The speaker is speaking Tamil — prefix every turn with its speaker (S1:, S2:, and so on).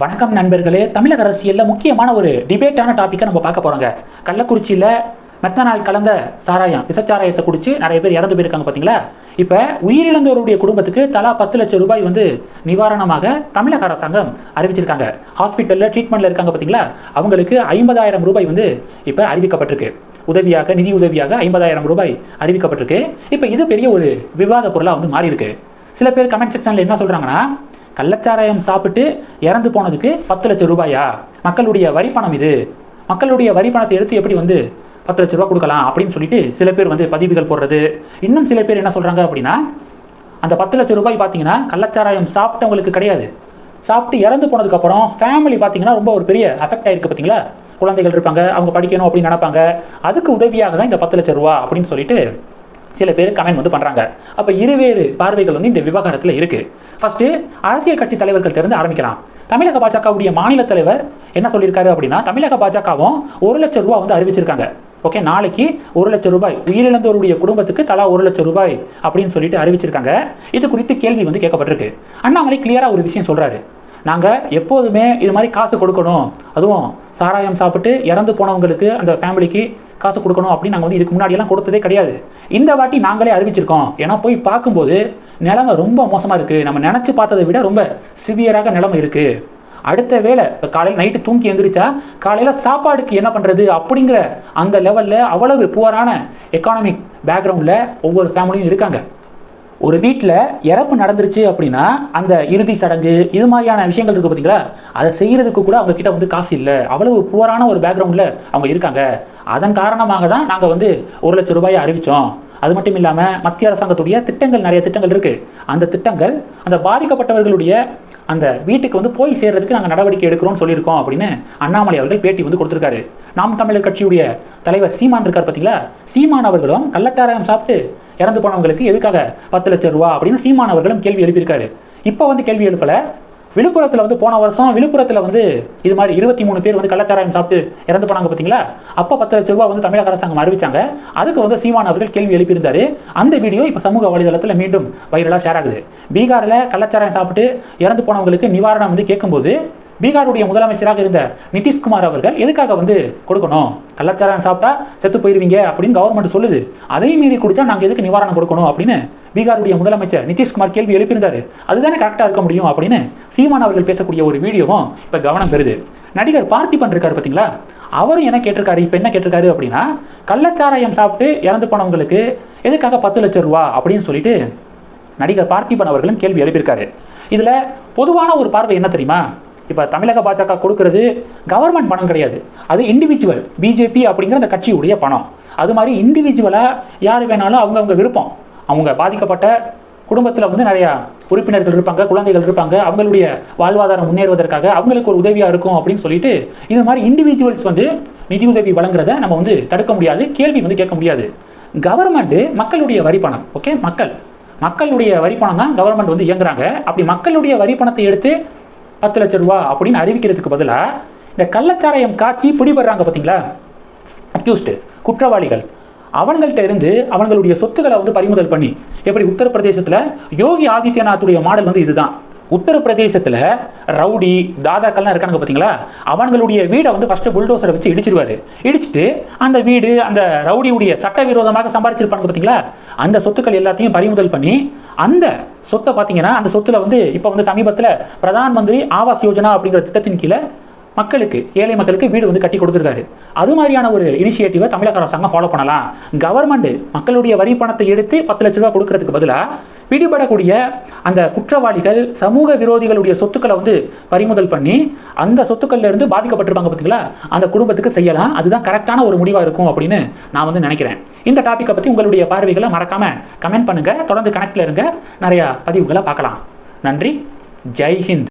S1: வணக்கம் நண்பர்களே. தமிழக அரசியலில் முக்கியமான ஒரு டிபேட்டான டாப்பிக்கை நம்ம பார்க்க போகிறோங்க கள்ளக்குறிச்சியில் மெத்தனால் கலந்த சாராயம் விசச்சாராயத்தை குடிச்சு நிறைய பேர் இறந்து போயிருக்காங்க பார்த்தீங்களா இப்போ உயிரிழந்தோருடைய குடும்பத்துக்கு தலா பத்து லட்சம் ரூபாய் வந்து நிவாரணமாக தமிழக அரசாங்கம் அறிவிச்சிருக்காங்க. ஹாஸ்பிட்டலில் ட்ரீட்மெண்ட்டில் இருக்காங்க பார்த்தீங்களா அவங்களுக்கு ஐம்பதாயிரம் ரூபாய் வந்து இப்போ அறிவிக்கப்பட்டிருக்கு. உதவியாக நிதி உதவியாக ஐம்பதாயிரம் ரூபாய் அறிவிக்கப்பட்டிருக்கு. இப்போ இது பெரிய ஒரு விவாத பொருளாக வந்து மாறி இருக்கு சில பேர் கமெண்ட் செக்ஷனில் என்ன சொல்கிறாங்கன்னா கள்ளச்சாராயம் சாப்பிட்டு இறந்து போனதுக்கு பத்து லட்சம் ரூபாயா? மக்களுடைய வரி பணம் இது. மக்களுடைய வரி பணத்தை எடுத்து எப்படி வந்து பத்து லட்ச ரூபா கொடுக்கலாம் அப்படின்னு சொல்லிட்டு சில பேர் வந்து பதிவுகள் போடுறது. இன்னும் சில பேர் என்ன சொல்கிறாங்க அப்படின்னா அந்த பத்து லட்சம் ரூபாய் பார்த்தீங்கன்னா கள்ளச்சாராயம் சாப்பிட்டவங்களுக்கு கிடையாது. சாப்பிட்டு இறந்து போனதுக்கப்புறம் ஃபேமிலி பார்த்தீங்கன்னா ரொம்ப ஒரு பெரிய அஃபெக்ட் ஆயிருக்கு பார்த்தீங்களா? குழந்தைகள் இருப்பாங்க அவங்க படிக்கணும் அப்படின்னு நினைப்பாங்க. அதுக்கு உதவியாக தான் இந்த பத்து லட்ச ரூபா அப்படின்னு சொல்லிட்டு சில பேர் கமெண்ட் வந்து பண்ணுறாங்க அப்போ இருவேறு பார்வைகள் வந்து இந்த விவகாரத்தில் இருக்குது ஃபஸ்ட்டு அரசியல் கட்சி தலைவர்கள் தெரிந்து ஆரம்பிக்கலாம். தமிழக பாஜகவுடைய மாநில தலைவர் என்ன சொல்லியிருக்காரு அப்படின்னா தமிழக பாஜகவும் ஒரு லட்சம் ரூபாய் வந்து அறிவிச்சிருக்காங்க. ஓகே நாளைக்கு ஒரு லட்சம் ரூபாய் உயிரிழந்தோருடைய குடும்பத்துக்கு தலா ஒரு லட்சம் ரூபாய் அப்படின்னு சொல்லிட்டு அறிவிச்சிருக்காங்க. இது குறித்து கேள்வி வந்து கேட்கப்பட்டிருக்கு. அண்ணாமலை கிளியராக ஒரு விஷயம் சொல்கிறாரு நாங்கள் எப்போதுமே இது மாதிரி காசு கொடுக்கணும். அதுவும் சாராயம் சாப்பிட்டு இறந்து போனவங்களுக்கு அந்த ஃபேமிலிக்கு காசு கொடுக்கணும் அப்படின்னு நாங்கள் வந்து இதுக்கு முன்னாடியெல்லாம் கொடுத்ததே கிடையாது. இந்த வாட்டி நாங்களே அறிவிச்சிருக்கோம். ஏன்னா போய் பார்க்கும்போது நிலைமை ரொம்ப மோசமாக இருக்குது நம்ம நினச்சி பார்த்ததை விட ரொம்ப சிவியராக நிலைமை இருக்குது அடுத்த வேலை இப்போ காலையில் நைட்டு தூங்கி எந்திரிச்சா காலையில் சாப்பாடுக்கு என்ன பண்ணுறது அப்படிங்கிற அந்த லெவலில் அவ்வளவு புவரான எக்கானமிக் பேக்ரவுண்டில் ஒவ்வொரு ஃபேமிலியும் இருக்காங்க. ஒரு வீட்டில் இறப்பு நடந்துருச்சு அப்படின்னா அந்த இறுதி சடங்கு இது மாதிரியான விஷயங்கள் இருக்குது பார்த்தீங்களா அதை செய்கிறதுக்கு கூட அவங்க கிட்ட வந்து காசு இல்லை. அவ்வளவு புவரான ஒரு பேக்ரவுண்டில் அவங்க இருக்காங்க. அதன் காரணமாக தான் நாங்கள் வந்து ஒரு லட்ச ரூபாயை அறிவித்தோம் அது மட்டும் இல்லாமல் மத்திய அரசாங்கத்துடைய திட்டங்கள் நிறைய திட்டங்கள் இருக்குது அந்த திட்டங்கள் அந்த பாதிக்கப்பட்டவர்களுடைய அந்த வீட்டுக்கு வந்து போய் சேர்றதுக்கு நாங்கள் நடவடிக்கை எடுக்கிறோம்னு சொல்லியிருக்கோம் அப்படின்னு அண்ணாமலை அவர்கள் பேட்டி வந்து கொடுத்துருக்காரு. நாம் தமிழர் கட்சியுடைய தலைவர் சீமான் இருக்கார் பார்த்தீங்களா சீமான் அவர்களும் கள்ளச்சாராயம் சாப்பிட்டு இறந்து போனவங்களுக்கு எதுக்காக பத்து லட்சம் ரூபா அப்படின்னு சீமான் அவர்களும் கேள்வி எழுப்பியிருக்காரு. இப்போ வந்து கேள்வி எழுப்பலை விழுப்புரத்தில் வந்து போன வருஷம் விழுப்புரத்தில் வந்து இது மாதிரி இருபத்தி மூணு பேர் வந்து கள்ளச்சாராயம் சாப்பிட்டு இறந்து போனாங்க பார்த்தீங்களா அப்போ பத்து லட்ச ரூபா வந்து தமிழக அரசாங்கம் அறிவிச்சாங்க. அதுக்கு வந்து சீமான் அவர்கள் கேள்வி எழுப்பியிருந்தாரு. அந்த வீடியோ இப்போ சமூக வலைதளத்தில் மீண்டும் வைரலாக ஷேர் ஆகுது. பீகாரில் கள்ளச்சாராயம் சாப்பிட்டு இறந்து போனவங்களுக்கு நிவாரணம் வந்து கேட்கும்போது பீகாருடைய முதலமைச்சராக இருந்த நிதிஷ்குமார் அவர்கள் எதுக்காக வந்து கொடுக்கணும்? கள்ளச்சாராயம் சாப்பிட்டா செத்து போயிருவீங்க அப்படின்னு கவர்மெண்ட் சொல்லுது. அதையும் மீறி கொடுத்தா நாங்கள் எதுக்கு நிவாரணம் கொடுக்கணும் அப்படின்னு பீகாருடைய முதலமைச்சர் நிதிஷ்குமார் கேள்வி எழுப்பியிருந்தாரு. அதுதானே கரெக்டாக இருக்க முடியும் அப்படின்னு சீமான் அவர்கள் பேசக்கூடிய ஒரு வீடியோவும் இப்போ கவனம் பெறுது. நடிகர் பார்த்திபன் இருக்காரு பார்த்தீங்களா? அவரும் என்ன கேட்டிருக்காரு? இப்போ என்ன கேட்டிருக்காரு அப்படின்னா கள்ளச்சாராயம் சாப்பிட்டு இறந்து போனவங்களுக்கு எதுக்காக பத்து லட்சம் ரூபா அப்படின்னு சொல்லிட்டு நடிகர் பார்த்திபன் அவர்களும் கேள்வி எழுப்பியிருக்காரு. இதில் பொதுவான ஒரு பார்வை என்ன தெரியுமா? இப்போ தமிழக பாஜக கொடுக்கறது கவர்மெண்ட் பணம் கிடையாது. அது இண்டிவிஜுவல் பிஜேபி அப்படிங்கிற அந்த கட்சியுடைய பணம். அது மாதிரி இண்டிவிஜுவலாக யார் வேணாலும் அவங்கவுங்க விருப்பம். அவங்க பாதிக்கப்பட்ட குடும்பத்தில் வந்து நிறையா உறுப்பினர்கள் இருப்பாங்க குழந்தைகள் இருப்பாங்க அவங்களுடைய வாழ்வாதாரம் முன்னேறுவதற்காக அவங்களுக்கு ஒரு உதவியாக இருக்கும் அப்படின்னு சொல்லிட்டு இது மாதிரி இண்டிவிஜுவல்ஸ் வந்து நிதி உதவி வழங்குறத நம்ம வந்து தடுக்க முடியாது கேள்வி வந்து கேட்க முடியாது. கவர்மெண்ட்டு மக்களுடைய வரி பணம் ஓகே மக்கள். மக்களுடைய வரி பணம் தான் கவர்மெண்ட் வந்து இயங்குறாங்க. அப்படி மக்களுடைய வரி பணத்தை எடுத்து பத்து லட்ச ரூபா அப்படின்னு அறிவிக்கிறதுக்கு பதிலாக இந்த கள்ளச்சாராயம் காய்ச்சி பிடிபடுறாங்க பார்த்தீங்களா? அக்யூஸ்டு குற்றவாளிகள். அவங்கள்ட்ட இருந்து அவங்களுடைய சொத்துக்களை வந்து பறிமுதல் பண்ணி எப்படி உத்தரப்பிரதேசத்தில் யோகி ஆதித்யநாத்துடைய மாடல் வந்து இதுதான். உத்தரப்பிரதேசத்தில் ரவுடி தாதாக்கள்லாம் இருக்காங்க பார்த்தீங்களா? அவங்களுடைய வீடை வந்து ஃபஸ்ட்டு புல்டோசரை வச்சு இடிச்சிருவாரு. இடிச்சிட்டு அந்த வீடு அந்த ரவுடியுடைய சட்டவிரோதமாக சம்பாதிச்சிருப்பாங்க பார்த்தீங்களா? அந்த சொத்துக்கள் எல்லாத்தையும் பறிமுதல் பண்ணி அந்த சொத்தை பார்த்தீங்கன்னா அந்த சொத்துல வந்து இப்போ வந்து சமீபத்தில் பிரதான் மந்திரி ஆவாஸ் யோஜனா அப்படிங்கிற திட்டத்தின் கீழே மக்களுக்கு ஏழை மக்களுக்கு வீடு வந்து கட்டி கொடுத்துருக்காரு. அது மாதிரியான ஒரு இனிஷியேட்டிவை தமிழக அரசாங்கம் ஃபாலோ பண்ணலாம். கவர்மெண்ட் மக்களுடைய வரி பணத்தை எடுத்து பத்து லட்ச ரூபா கொடுக்கறதுக்கு பதிலாக பிடிபடக்கூடிய அந்த குற்றவாளிகள் சமூக விரோதிகளுடைய சொத்துக்களை வந்து பறிமுதல் பண்ணி அந்த சொத்துக்கள்ல இருந்து பாதிக்கப்பட்டிருப்பாங்க பார்த்தீங்களா அந்த குடும்பத்துக்கு செய்யலாம். அதுதான் கரெக்டான ஒரு முடிவாக இருக்கும் அப்படின்னு நான் வந்து நினைக்கிறேன். இந்த டாப்பிக்கை பற்றி உங்களுடைய பார்வைகளை மறக்காம கமெண்ட் பண்ணுங்க. தொடர்ந்து கனெக்டில் இருங்க. நிறையா பதிவுகளை பார்க்கலாம். நன்றி. ஜெய் ஹிந்த்.